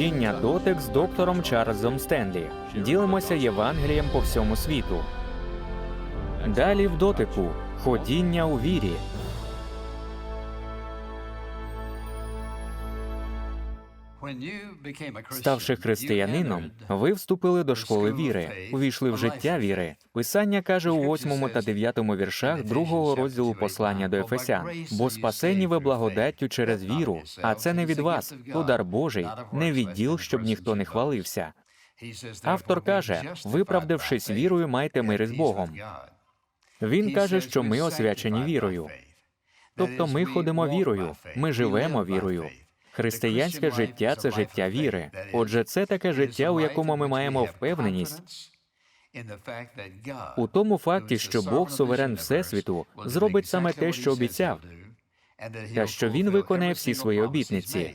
Служіння дотик з доктором Чарльзом Стенлі. Ділимося Євангелієм по всьому світу. Далі в дотику ходіння у вірі. Ставши християнином, ви вступили до школи віри, увійшли в життя віри. Писання каже у 8 та 9 віршах другого розділу послання до Ефесян: бо спасені ви благодаттю через віру, а це не від вас, то дар Божий, не від діл, щоб ніхто не хвалився. Автор каже: виправдавшись вірою, майте мир із Богом. Він каже, що ми освячені вірою. Тобто ми ходимо вірою, ми живемо вірою. Християнське життя це життя віри. Отже, це таке життя, у якому ми маємо впевненість. У тому факті, що Бог, суверен Всесвіту, зробить саме те, що обіцяв, та що він виконає всі свої обітниці.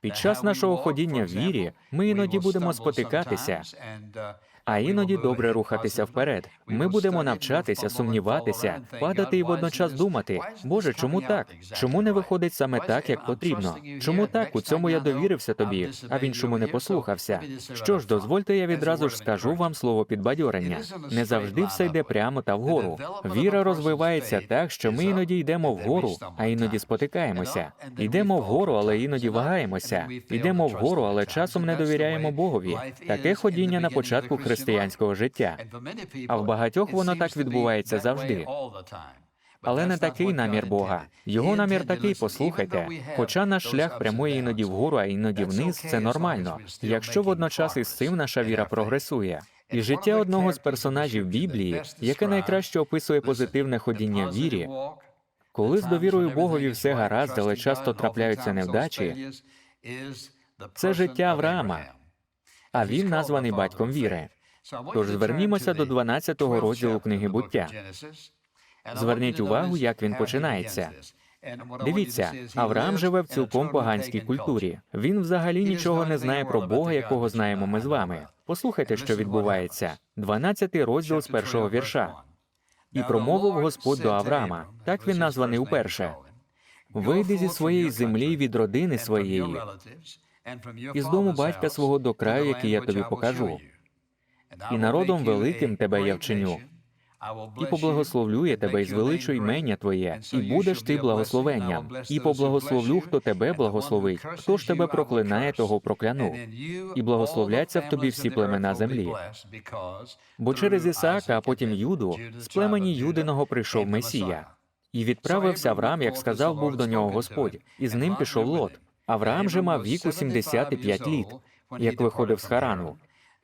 Під час нашого ходіння в вірі ми іноді будемо спотикатися, а іноді добре рухатися вперед. Ми будемо навчатися, сумніватися, падати і водночас думати, Боже, чому так? Чому не виходить саме так, як потрібно? Чому так? У цьому я довірився тобі, а в іншому не послухався. Що ж, дозвольте, я відразу ж скажу вам слово підбадьорення. Не завжди все йде прямо та вгору. Віра розвивається так, що ми іноді йдемо вгору, а іноді спотикаємося. Йдемо вгору, але іноді вагаємося. Йдемо вгору, але часом не довіряємо Богові. Таке ходіння на початку християнського життя. А в багатьох воно так відбувається завжди. Але не такий намір Бога. Його намір такий, послухайте. Хоча наш шлях прямує іноді вгору, а іноді вниз, це нормально, якщо водночас із цим наша віра прогресує. І життя одного з персонажів Біблії, яке найкраще описує позитивне ходіння в вірі, коли з довірою Богові все гаразд, але часто трапляються невдачі, це життя Авраама, а він названий батьком віри. Тож звернімося до 12-го розділу книги буття. Зверніть увагу, як він починається. Дивіться, Авраам живе в цілком поганській культурі. Він взагалі нічого не знає про Бога, якого знаємо ми з вами. Послухайте, що відбувається. 12-й розділ з першого вірша. І промовив Господь до Авраама. Так він названий уперше. Вийди зі своєї землі від родини своєї, із дому батька свого до краю, який я тобі покажу. І народом великим тебе я вчиню, і поблагословлю я тебе і звеличу імення Твоє, і будеш ти благословенням, і поблагословлю, хто тебе благословить, хто ж тебе проклинає, того прокляну, і благословляться в тобі всі племена землі. Бо через Ісаака, а потім Юду, з племені Юдиного прийшов Месія. І відправився Авраам, як сказав був до нього Господь, і з ним пішов Лот. Авраам же мав віку 75 літ, як виходив з Харану.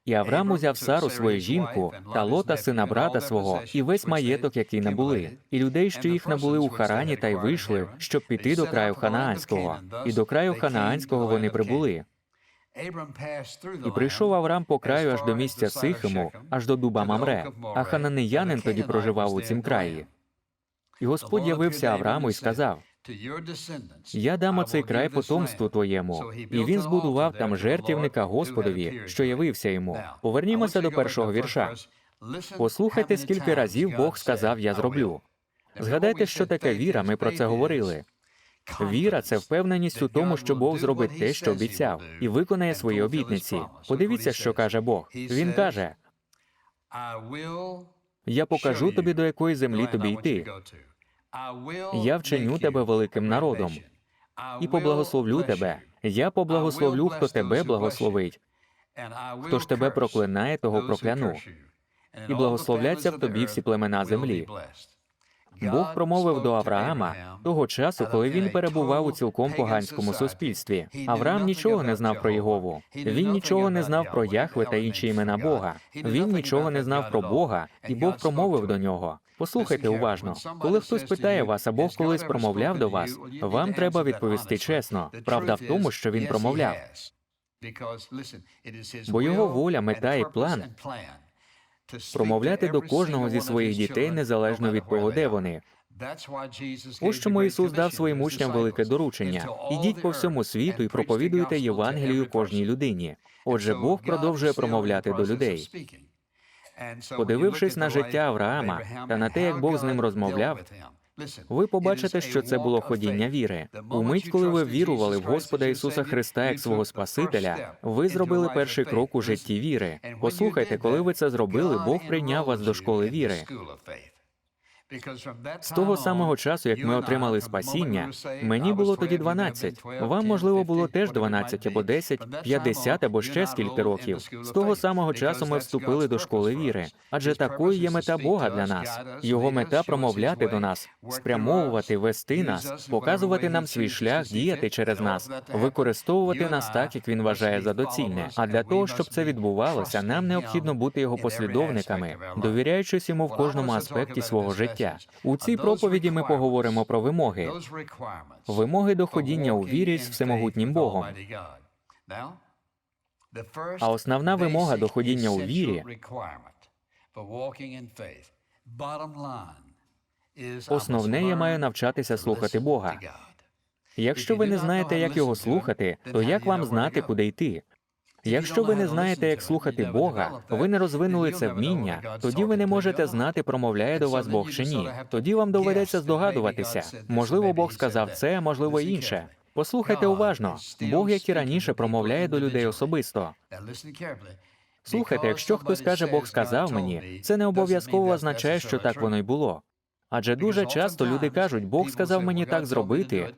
І Авраам узяв Сару свою жінку та Лота, сина брата свого, і весь маєток, який набули, і людей, що їх набули у Харані, та й вийшли, щоб піти до краю Ханаанського. І до краю Ханаанського вони прибули. І прийшов Авраам по краю аж до місця Сихиму, аж до дуба Мамре. А хананеянин тоді проживав у цім краї. І Господь явився Аврааму і сказав: Я дам оцей край потомству твоєму, і він збудував там жертівника Господові, що явився йому. Повернімося до першого вірша. Послухайте, скільки разів Бог сказав Я зроблю. Згадайте, що таке віра. Ми про це говорили. Віра це впевненість у тому, що Бог зробить те, що обіцяв, і виконає свої обітниці. Подивіться, що каже Бог. Він каже: Я покажу тобі, до якої землі тобі йти. Я вчиню тебе великим народом і поблагословлю тебе. Я поблагословлю, хто тебе благословить. Хто ж тебе проклинає, того прокляну. І благословляться в тобі всі племена землі. Бог промовив до Авраама того часу, коли він перебував у цілком поганському суспільстві. Авраам нічого не знав про Єгову. Він нічого не знав про Яхве та інші імена Бога. Він нічого не знав про Бога, і Бог промовив до нього. Послухайте уважно, коли хтось питає вас, а Бог колись промовляв до вас, вам треба відповісти чесно. Правда в тому, що він промовляв. Бо його воля, мета і план промовляти до кожного зі своїх дітей незалежно від того, де вони. Ось чому Ісус дав своїм учням велике доручення: ідіть по всьому світу і проповідуйте Євангелію кожній людині. Отже, Бог продовжує промовляти до людей. Подивившись на життя Авраама та на те, як Бог з ним розмовляв, Ви побачите, що це було ходіння віри. У мить, коли ви вірували в Господа Ісуса Христа як свого Спасителя, ви зробили перший крок у житті віри. Послухайте, коли ви це зробили, Бог прийняв вас до школи віри. З того самого часу, як ми отримали спасіння, мені було тоді 12. Вам, можливо, було теж 12 або 10, 50 або ще скільки років. З того самого часу ми вступили до школи віри. Адже такою є мета Бога для нас. Його мета промовляти до нас, спрямовувати, вести нас, показувати нам свій шлях, діяти через нас, використовувати нас так, як він вважає за доцільне. А для того, щоб це відбувалося, нам необхідно бути його послідовниками, довіряючись йому в кожному аспекті свого життя. У цій проповіді ми поговоримо про вимоги. Вимоги до ходіння у вірі з всемогутнім Богом. А основна вимога до ходіння у вірі основне я маю навчатися слухати Бога. Якщо ви не знаєте, як його слухати, то як вам знати, куди йти? Якщо ви не знаєте, як слухати Бога, ви не розвинули це вміння, тоді ви не можете знати, промовляє до вас Бог чи ні. Тоді вам доведеться здогадуватися. Можливо, Бог сказав це, можливо інше. Послухайте уважно. Бог, як і раніше, промовляє до людей особисто. Слухайте, якщо хтось каже, Бог сказав мені, це не обов'язково означає, що так воно й було. Адже дуже часто люди кажуть, Бог сказав мені так зробити,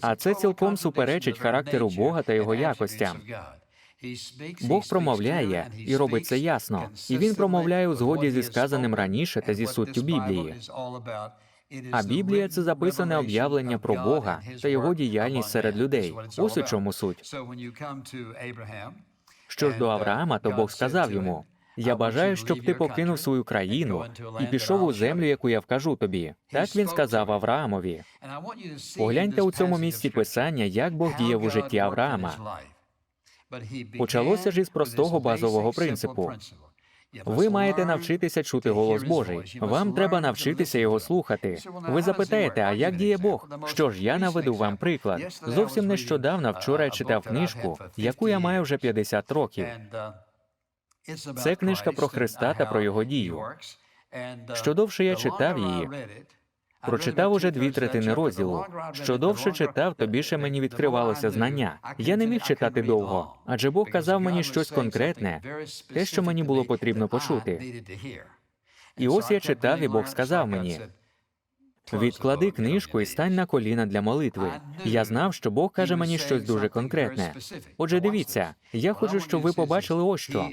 а це цілком суперечить характеру Бога та його якостям. Бог промовляє і робить це ясно, і він промовляє у згоді зі сказаним раніше та зі суттю Біблії. А Біблія це записане об'явлення про Бога та його діяльність серед людей. Ось у чому суть. Що ж до Авраама, то Бог сказав йому: Я бажаю, щоб ти покинув свою країну і пішов у землю, яку я вкажу тобі. Так він сказав Авраамові. Погляньте у цьому місці писання, як Бог діяв у житті Авраама. Почалося ж із простого базового принципу. Ви маєте навчитися чути голос Божий. Вам треба навчитися його слухати. Ви запитаєте, а як діє Бог? Що ж, я наведу вам приклад. Зовсім нещодавно вчора я читав книжку, яку я маю вже 50 років. Це книжка про Христа та про його дію. Що довше я читав її, прочитав уже дві третини розділу. Що довше читав, то більше мені відкривалося знання. Я не міг читати довго, адже Бог казав мені щось конкретне, те, що мені було потрібно почути. І ось я читав, і Бог сказав мені: відклади книжку і стань на коліна для молитви. Я знав, що Бог каже мені щось дуже конкретне. Отже, дивіться, я хочу, щоб ви побачили ось що.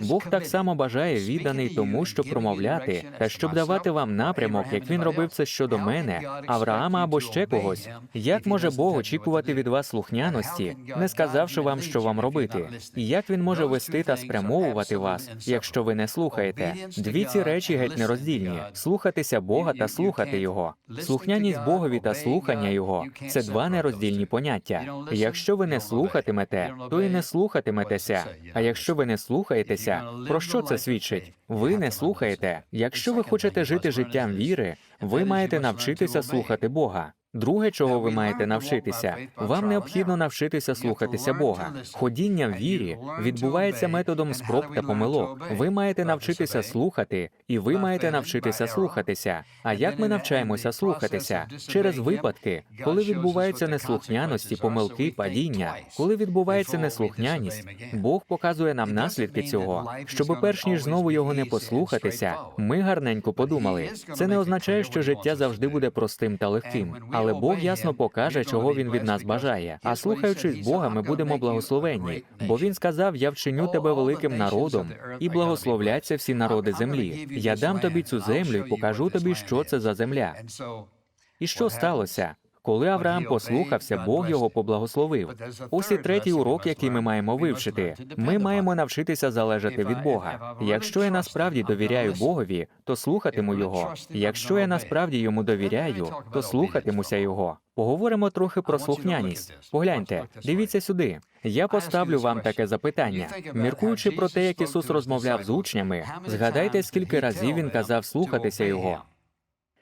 Бог так само бажає відданий тому, щоб промовляти та щоб давати вам напрямок, як він робив це щодо мене, Авраама або ще когось. Як може Бог очікувати від вас слухняності, не сказавши вам, що вам робити? І як він може вести та спрямовувати вас, якщо ви не слухаєте? Дві ці речі геть нероздільні: слухатися Бога та слухати Його. Слухняність Богові та слухання Його це два нероздільні поняття. Якщо ви не слухатимете, то і не слухатиметеся. А якщо ви не слухаєте, слухаєтеся. Про що це свідчить? Ви не слухаєте. Якщо ви хочете жити життям віри, ви маєте навчитися слухати Бога. Друге, чого ви маєте навчитися, вам необхідно навчитися слухатися Бога. Ходіння в вірі відбувається методом спроб та помилок. Ви маєте навчитися слухати, і ви маєте навчитися слухатися. А як ми навчаємося слухатися? Через випадки, коли відбуваються неслухняності, помилки, падіння, коли відбувається неслухняність, Бог показує нам наслідки цього, щоб перш ніж знову його не послухатися, ми гарненько подумали. Це не означає, що життя завжди буде простим та легким. Але Бог ясно покаже, чого він від нас бажає. А слухаючись Бога, ми будемо благословенні. Бо він сказав: Я вчиню тебе великим народом, і благословляться всі народи землі. Я дам тобі цю землю і покажу тобі, що це за земля. І що сталося? Коли Авраам послухався, Бог його поблагословив. Ось і третій урок, який ми маємо вивчити. Ми маємо навчитися залежати від Бога. Якщо я насправді довіряю Богові, то слухатиму його. Якщо я насправді йому довіряю, то слухатимуся його. Поговоримо трохи про слухняність. Погляньте, дивіться сюди. Я поставлю вам таке запитання. Міркуючи про те, як Ісус розмовляв з учнями, згадайте, скільки разів він казав слухатися його.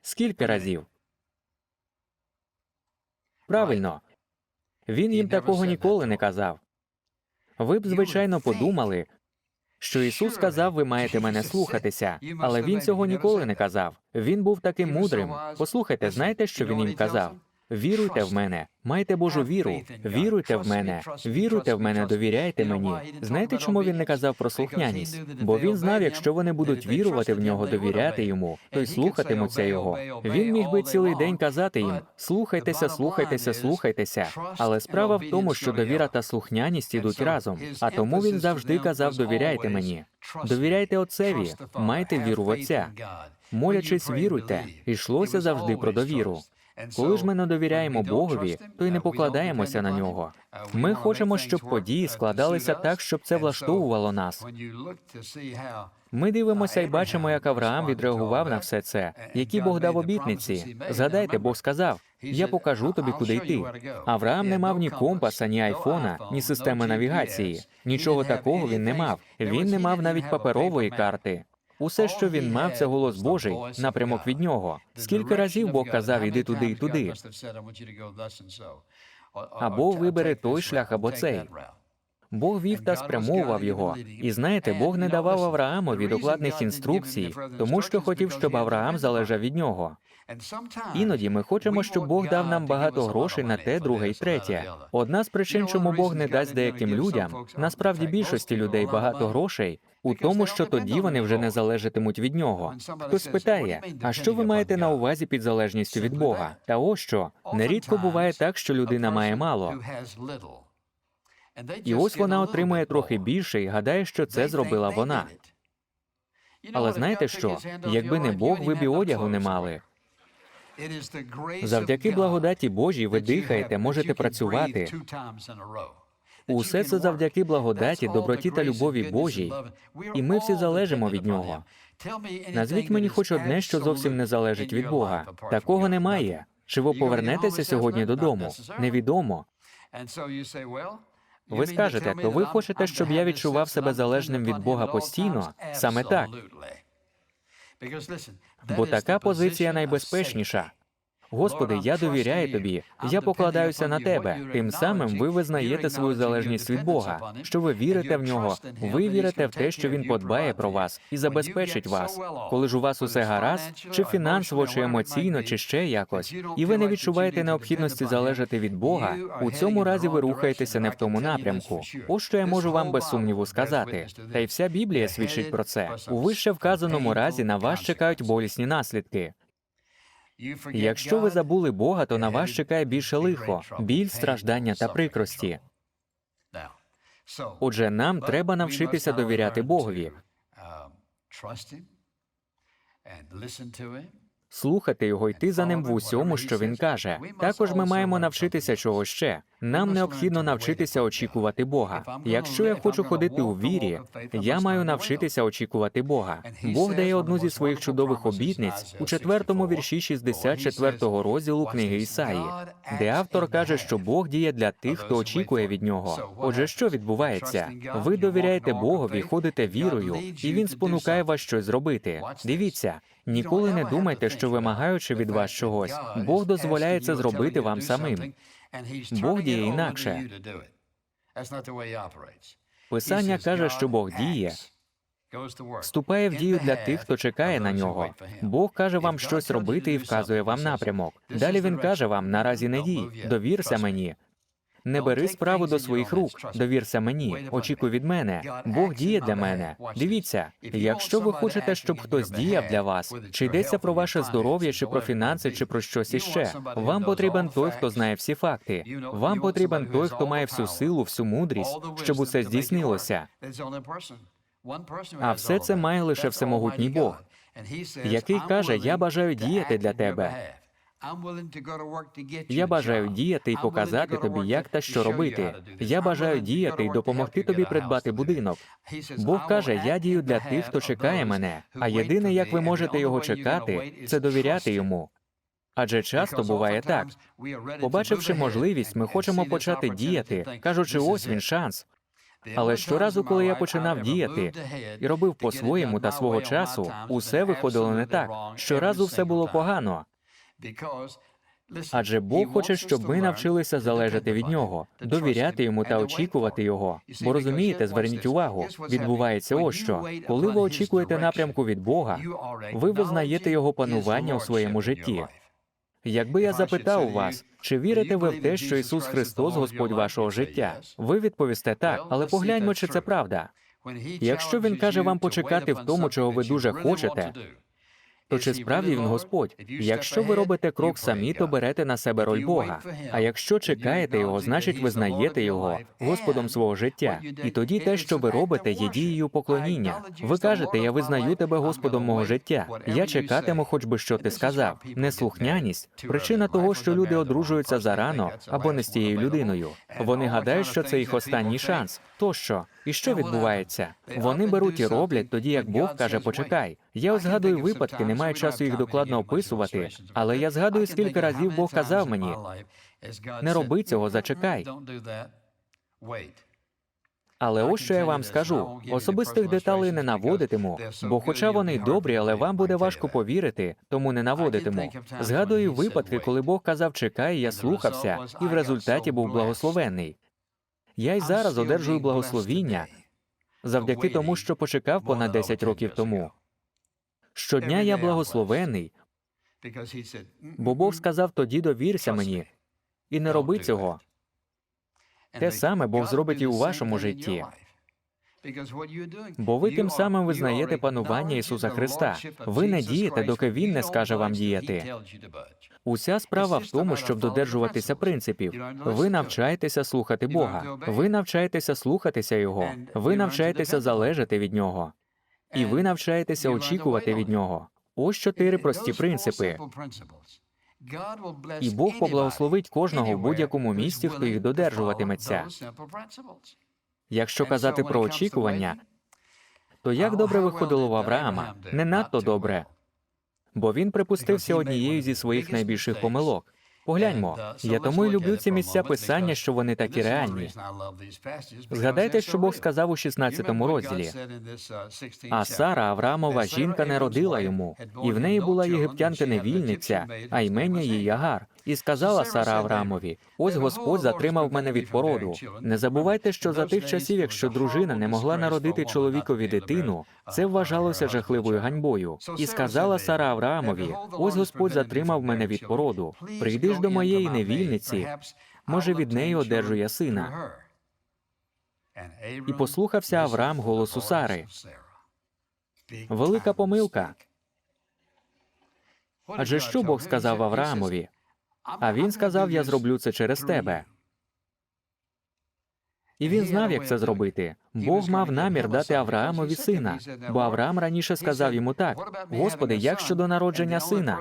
Скільки разів? Правильно. Він їм такого ніколи не казав. Ви б, звичайно, подумали, що Ісус сказав, ви маєте мене слухатися, але він цього ніколи не казав. Він був таким мудрим. Послухайте, знаєте, що він їм казав? Віруйте в мене, майте Божу віру, віруйте в мене, віруйте в мене, довіряйте мені. Знаєте, чому він не казав про слухняність? Бо він знав, якщо вони будуть вірувати в нього, довіряти йому, то й слухатимуться його. Він міг би цілий день казати їм: слухайтеся, слухайтеся, слухайтеся. Але справа в тому, що довіра та слухняність ідуть разом. А тому він завжди казав: довіряйте мені, довіряйте отцеві, майте віру в отця. Молячись, віруйте, йшлося завжди про довіру. Коли ж ми не довіряємо Богові, то й не покладаємося на нього. Ми хочемо, щоб події складалися так, щоб це влаштовувало нас. Ми дивимося і бачимо, як Авраам відреагував на все це, які Бог дав обітниці. Згадайте, Бог сказав: Я покажу тобі, куди йти. Авраам не мав ні компаса, ні айфона, ні системи навігації. Нічого такого він не мав. Він не мав навіть паперової карти. Усе, що він мав, це голос Божий, напрямок від нього. Скільки разів Бог казав, іди туди і туди. Або вибери той шлях, або цей. Бог вів та спрямовував його. І знаєте, Бог не давав Авраамові докладних інструкцій, тому що хотів, щоб Авраам залежав від нього. Іноді ми хочемо, щоб Бог дав нам багато грошей на те, друге і третє. Одна з причин, чому Бог не дасть деяким людям, насправді більшості людей багато грошей, у тому, що тоді вони вже не залежатимуть від нього. Хтось питає, а що ви маєте на увазі під залежністю від Бога? Та ось що нерідко буває так, що людина має мало. І ось вона отримує трохи більше і гадає, що це зробила вона. Але знаєте що? Якби не Бог, ви б і одягу не мали. Завдяки благодаті Божій ви дихаєте, можете працювати. Усе це завдяки благодаті, доброті та любові Божій, і ми всі залежимо від нього. Назвіть мені хоч одне, що зовсім не залежить від Бога. Такого немає. Чи ви повернетеся сьогодні додому? Невідомо. Ви скажете, то ви хочете, щоб я відчував себе залежним від Бога постійно? Саме так. Бо така позиція найбезпечніша. Господи, я довіряю тобі, я покладаюся на тебе. Тим самим ви визнаєте свою залежність від Бога, що ви вірите в нього, ви вірите в те, що він подбає про вас і забезпечить вас. Коли ж у вас усе гаразд, чи фінансово, чи емоційно, чи ще якось, і ви не відчуваєте необхідності залежати від Бога. У цьому разі ви рухаєтеся не в тому напрямку. Ось що я можу вам без сумніву сказати. Та й вся Біблія свідчить про це. У вище вказаному разі на вас чекають болісні наслідки. Якщо ви забули Бога, то на вас чекає більше лихо, біль, страждання та прикрості. Отже, нам треба навчитися довіряти Богові, слухати його, йти за ним в усьому, що він каже. Також ми маємо навчитися чого ще. Нам необхідно навчитися очікувати Бога. Якщо я хочу ходити у вірі, я маю навчитися очікувати Бога. Бог дає одну зі своїх чудових обітниць у четвертому вірші 64-го розділу книги Ісаї, де автор каже, що Бог діє для тих, хто очікує від нього. Отже, що відбувається? Ви довіряєте Богові, ходите вірою, і він спонукає вас щось зробити. Дивіться. Ніколи не думайте, що вимагаючи від вас чогось, Бог дозволяє це зробити вам самим. Бог діє інакше. Писання каже, що Бог діє, вступає в дію для тих, хто чекає на нього. Бог каже вам щось робити і вказує вам напрямок. Далі він каже вам: наразі не дій, довірся мені. Не бери справу до своїх рук, довірся мені, очікуй від мене. Бог діє для мене. Дивіться, якщо ви хочете, щоб хтось діяв для вас, чи йдеться про ваше здоров'я, чи про фінанси, чи про щось іще, вам потрібен той, хто знає всі факти. Вам потрібен той, хто має всю силу, всю мудрість, щоб усе здійснилося. А все це має лише всемогутній Бог, який каже: Я бажаю діяти для тебе. Я бажаю діяти і показати тобі, як та що робити. Я бажаю діяти і допомогти тобі придбати будинок. Бог каже: я дію для тих, хто чекає мене. А єдине, як ви можете його чекати, це довіряти йому. Адже часто буває так. Побачивши можливість, ми хочемо почати діяти, кажучи, ось він шанс. Але щоразу, коли я починав діяти і робив по-своєму та свого часу, усе виходило не так. Щоразу все було погано. Адже Бог хоче, щоб ми навчилися залежати від нього, довіряти йому та очікувати його. Бо розумієте, зверніть увагу, відбувається ось що. Коли ви очікуєте напрямку від Бога, ви визнаєте його панування у своєму житті. Якби я запитав вас, чи вірите ви в те, що Ісус Христос Господь вашого життя, ви відповісте так, але погляньмо, чи це правда. Якщо він каже вам почекати в тому, чого ви дуже хочете, То чи справді він Господь? Якщо ви робите крок самі, то берете на себе роль Бога. А якщо чекаєте його, значить визнаєте його Господом свого життя. І тоді те, що ви робите, є дією поклоніння. Ви кажете, я визнаю тебе Господом мого життя. Я чекатиму, хоч би що ти сказав. Неслухняність причина того, що люди одружуються зарано або не з тією людиною. Вони гадають, що це їх останній шанс. Тощо, і що відбувається? Вони беруть і роблять, тоді як Бог каже, почекай. Я згадую випадки, не маю часу їх докладно описувати, але я згадую, скільки разів Бог казав мені, не роби цього, зачекай. Але ось що я вам скажу: особистих деталей не наводитиму, бо, хоча вони й добрі, але вам буде важко повірити, тому не наводитиму. Згадую випадки, коли Бог казав чекай, я слухався, і в результаті був благословенний. Я й зараз одержую благословіння завдяки тому, що почекав понад 10 років тому. Щодня я благословений, бо Бог сказав тоді довірся мені і не роби цього. Те саме Бог зробить і у вашому житті. Бо ви тим самим визнаєте панування Ісуса Христа. Ви не дієте, доки Він не скаже вам діяти. Уся справа в тому, щоб додержуватися принципів. Ви навчаєтеся слухати Бога. Ви навчаєтеся слухатися Його. Ви навчаєтеся залежати від Нього. І ви навчаєтеся очікувати від Нього. Ось чотири прості принципи. І Бог поблагословить кожного в будь-якому місці, хто їх додержуватиметься. Якщо казати про очікування, то як добре виходило в Авраама? Не надто добре, бо він припустився однією зі своїх найбільших помилок. Погляньмо, я тому й люблю ці місця писання, що вони такі реальні. Згадайте, що Бог сказав у 16 розділі. А Сара Авраамова жінка не родила йому, і в неї була єгиптянка невільниця, а ймення їй Агар. І сказала Сара Авраамові: Ось Господь затримав мене від породу. Не забувайте, що за тих часів, якщо дружина не могла народити чоловікові дитину, це вважалося жахливою ганьбою. І сказала Сара Авраамові: Ось Господь затримав мене від породу. Прийди ж до моєї невільниці, може від неї одержу я сина. І послухався Авраам голосу Сари. Велика помилка. Адже що Бог сказав Авраамові? А він сказав: Я зроблю це через тебе. І він знав, як це зробити. Бог мав намір дати Авраамові сина, бо Авраам раніше сказав йому так: Господи, як щодо народження сина?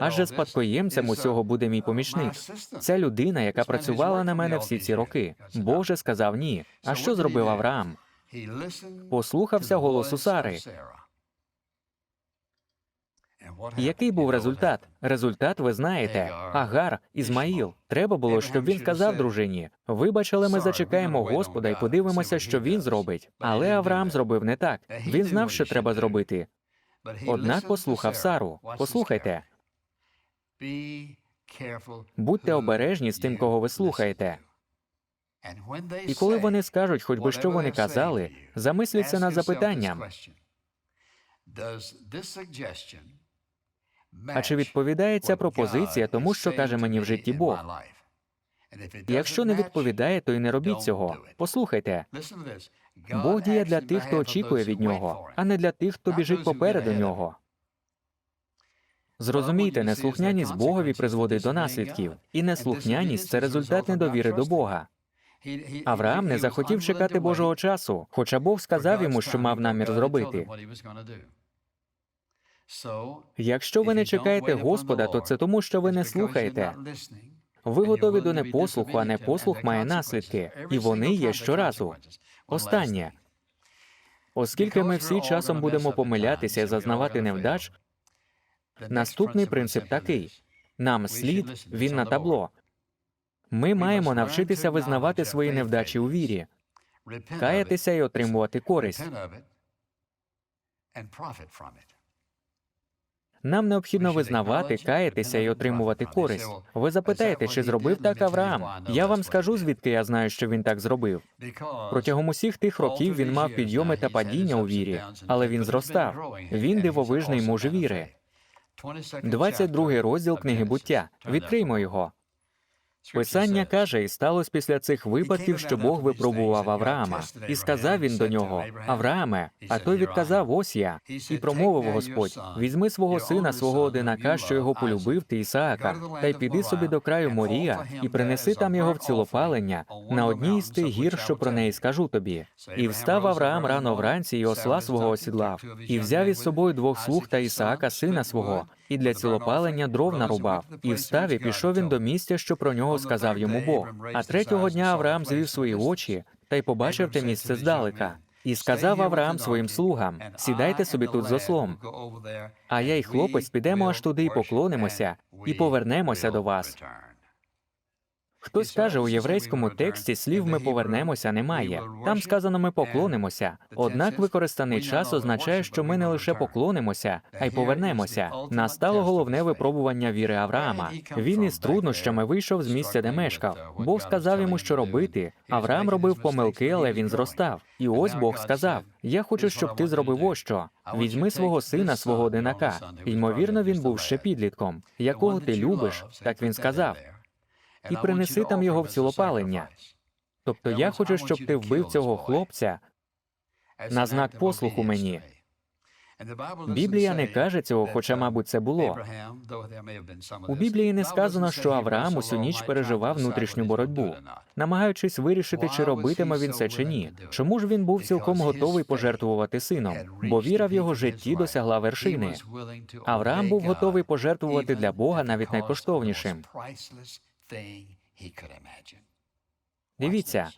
Адже спадкоємцем усього буде мій помічник. Ця людина, яка працювала на мене всі ці роки. Боже сказав ні. А що зробив Авраам? Послухався голосу Сари. Який був результат? Результат ви знаєте. Агар, Ізмаїл. Треба було, щоб він сказав дружині: Вибач, але ми зачекаємо Господа і подивимося, що він зробить. Але Авраам зробив не так. Він знав, що треба зробити. Однак послухав Сару. Послухайте, будьте обережні з тим, кого ви слухаєте. І коли вони скажуть, хоч би що вони казали, замисліться над запитанням. А чи відповідає ця пропозиція тому, що каже мені в житті Бог? Якщо не відповідає, то й не робіть цього. Послухайте, Бог діє для тих, хто очікує від нього, а не для тих, хто біжить попереду нього. Зрозумійте, неслухняність Богові призводить до наслідків, і неслухняність це результат недовіри до Бога. Авраам не захотів чекати Божого часу, хоча Бог сказав йому, що мав намір зробити. Якщо ви не чекаєте Господа, то це тому, що ви не слухаєте. Ви готові до непослуху, а непослух має наслідки, і вони є щоразу. Останнє. Оскільки ми всі часом будемо помилятися і зазнавати невдач, наступний принцип такий: нам слід він на табло. Ми маємо навчитися визнавати свої невдачі у вірі, каятися і отримувати користь. Нам необхідно визнавати, каятися і отримувати користь. Ви запитаєте, чи зробив так Авраам? Я вам скажу, звідки я знаю, що він так зробив. Протягом усіх тих років він мав підйоми та падіння у вірі, але він зростав. Він дивовижний муж віри. 22 розділ книги буття. Відкриймо його. Писання каже, і сталося після цих випадків, що Бог випробував Авраама, і сказав він до нього: Аврааме, а той відказав: Ось я. І промовив Господь: візьми свого сина, свого одинака, що його полюбив ти Ісаака, та й піди собі до краю Морія, і принеси там його в цілопалення на одній із тих гір, що про неї скажу тобі. І встав Авраам рано вранці, і осла свого осідлав, і взяв із собою двох слуг та Ісаака, сина свого, і для цілопалення дров нарубав. І встав, і пішов він до місця, що про нього сказав йому Бог. А третього дня Авраам звів свої очі та й побачив те місце здалека. І сказав Авраам своїм слугам: сідайте собі тут з ослом. А я й хлопець підемо аж туди і поклонимося, і повернемося до вас. Хтось каже, у єврейському тексті слів ми повернемося немає. Там сказано ми поклонимося. Однак використаний час означає, що ми не лише поклонимося, а й повернемося. Настало головне випробування віри Авраама. Він із труднощами вийшов з місця, де мешкав. Бог сказав йому, що робити. Авраам робив помилки, але він зростав. І ось Бог сказав: Я хочу, щоб ти зробив ось що. Візьми свого сина, свого одинака. Ймовірно, він був ще підлітком. Якого ти любиш, так він сказав і принеси там його в цілопалення. Тобто я хочу, щоб ти вбив цього хлопця на знак послуху мені. Біблія не каже цього, хоча, мабуть, це було. У Біблії не сказано, що Авраам усю ніч переживав внутрішню боротьбу, намагаючись вирішити, чи робитиме він це чи ні. Чому ж він був цілком готовий пожертвувати сином? Бо віра в його житті досягла вершини. Авраам був готовий пожертвувати для Бога навіть найкоштовнішим. Дивіться,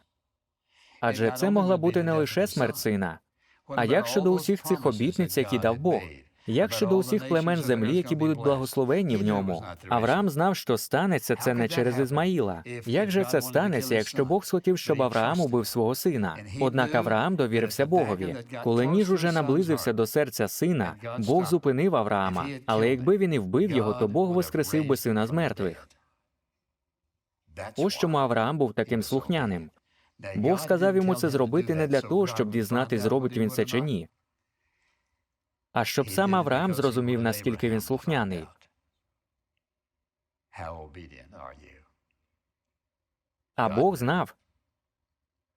адже це могла бути не лише смерть сина. А як щодо усіх цих обітниць, які дав Бог? Як щодо усіх племен землі, які будуть благословенні в ньому? Авраам знав, що станеться це не через Ізмаїла. Як же це станеться, якщо Бог схотів, щоб Авраам убив свого сина? Однак Авраам довірився Богові. Коли ніж уже наблизився до серця сина, Бог зупинив Авраама. Але якби він і вбив його, то Бог воскресив би сина з мертвих. Ось чому Авраам був таким слухняним. Бог сказав йому це зробити не для того, щоб дізнатись, зробить він це чи ні, а щоб сам Авраам зрозумів, наскільки він слухняний. А Бог знав,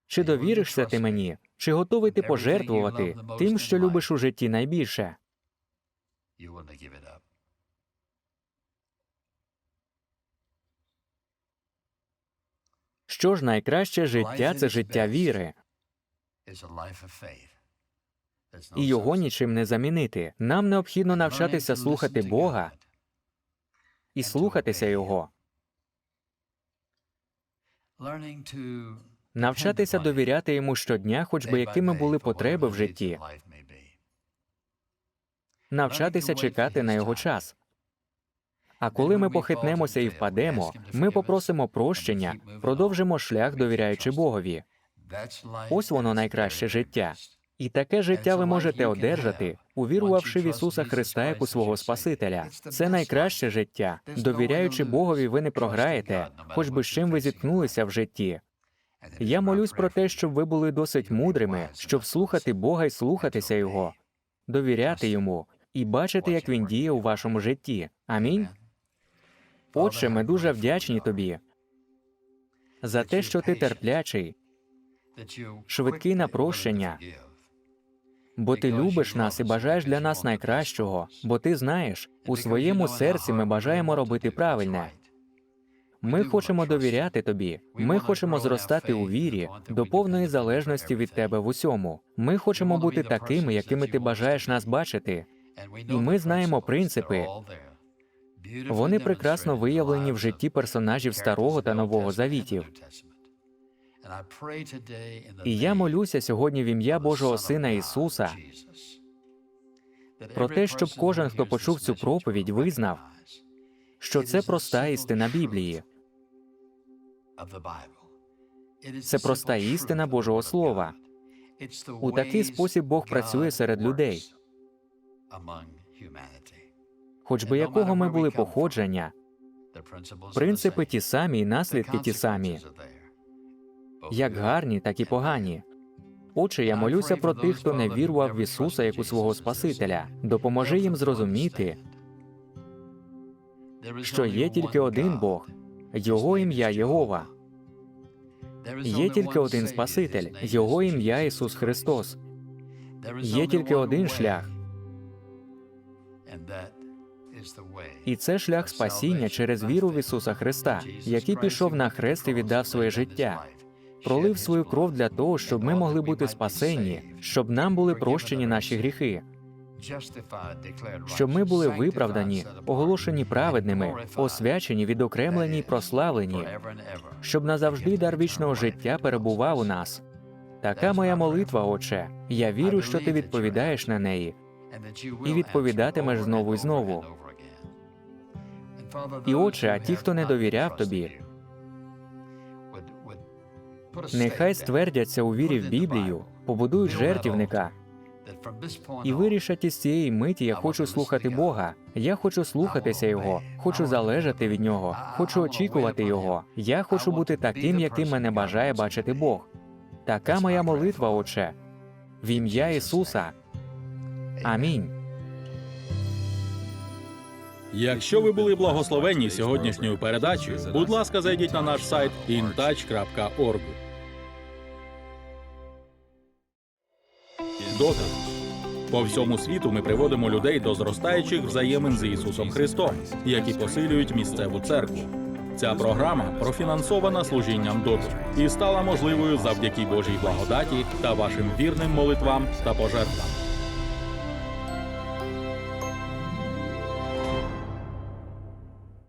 чи довіришся ти мені, чи готовий ти пожертвувати тим, що любиш у житті найбільше. Що ж найкраще життя це життя віри, і його нічим не замінити. Нам необхідно навчатися слухати Бога і слухатися Його, навчатися довіряти йому щодня, хоч би якими були потреби в житті, навчатися чекати на його час. А коли ми похитнемося і впадемо, ми попросимо прощення, продовжимо шлях, довіряючи Богові. Ось воно найкраще життя. І таке життя ви можете одержати, увірувавши в Ісуса Христа як у свого Спасителя. Це найкраще життя. Довіряючи Богові, ви не програєте, хоч би з чим ви зіткнулися в житті. Я молюсь про те, щоб ви були досить мудрими, щоб слухати Бога і слухатися Його, довіряти йому і бачити, як він діє у вашому житті. Амінь. Отче, ми дуже вдячні тобі за те, що ти терплячий, швидкий на прощення, бо ти любиш нас і бажаєш для нас найкращого, бо ти знаєш, у своєму серці ми бажаємо робити правильне. Ми хочемо довіряти тобі. Ми хочемо зростати у вірі до повної залежності від тебе в усьому. Ми хочемо бути такими, якими ти бажаєш нас бачити. І ми знаємо принципи. Вони прекрасно виявлені в житті персонажів старого та нового завітів. І я молюся сьогодні в ім'я Божого Сина Ісуса про те, щоб кожен, хто почув цю проповідь, визнав, що це проста істина Біблії. Це проста істина Божого Слова. У такий спосіб Бог працює серед людей. Хоч би якого ми були походження, принципи ті самі і наслідки ті самі, як гарні, так і погані. Отже, я молюся про тих, хто не вірував в Ісуса як у свого Спасителя. Допоможи їм зрозуміти, що є тільки один Бог, Його ім'я Єгова. Є тільки один Спаситель, Його ім'я Ісус Христос. Є тільки один шлях, і це шлях спасіння через віру в Ісуса Христа, який пішов на хрест і віддав своє життя, пролив свою кров для того, щоб ми могли бути спасенні, щоб нам були прощені наші гріхи, щоб ми були виправдані, оголошені праведними, освячені, відокремлені й прославлені, щоб назавжди дар вічного життя перебував у нас. Така моя молитва, Отче. Я вірю, що ти відповідаєш на неї, і відповідатимеш знову і знову. І, Отче, а ті, хто не довіряв тобі, нехай ствердяться у вірі в Біблію, побудують жертівника і вирішать із цієї миті я хочу слухати Бога. Я хочу слухатися Його, хочу залежати від Нього, хочу очікувати Його. Я хочу бути таким, яким мене бажає бачити Бог. Така моя молитва, Отче. В ім'я Ісуса. Амінь. Якщо ви були благословенні сьогоднішньою передачею, будь ласка, зайдіть на наш сайт intouch.org. Дота. По всьому світу ми приводимо людей до зростаючих взаємин з Ісусом Христом, які посилюють місцеву церкву. Ця програма профінансована служінням доту і стала можливою завдяки Божій благодаті та вашим вірним молитвам та пожертвам.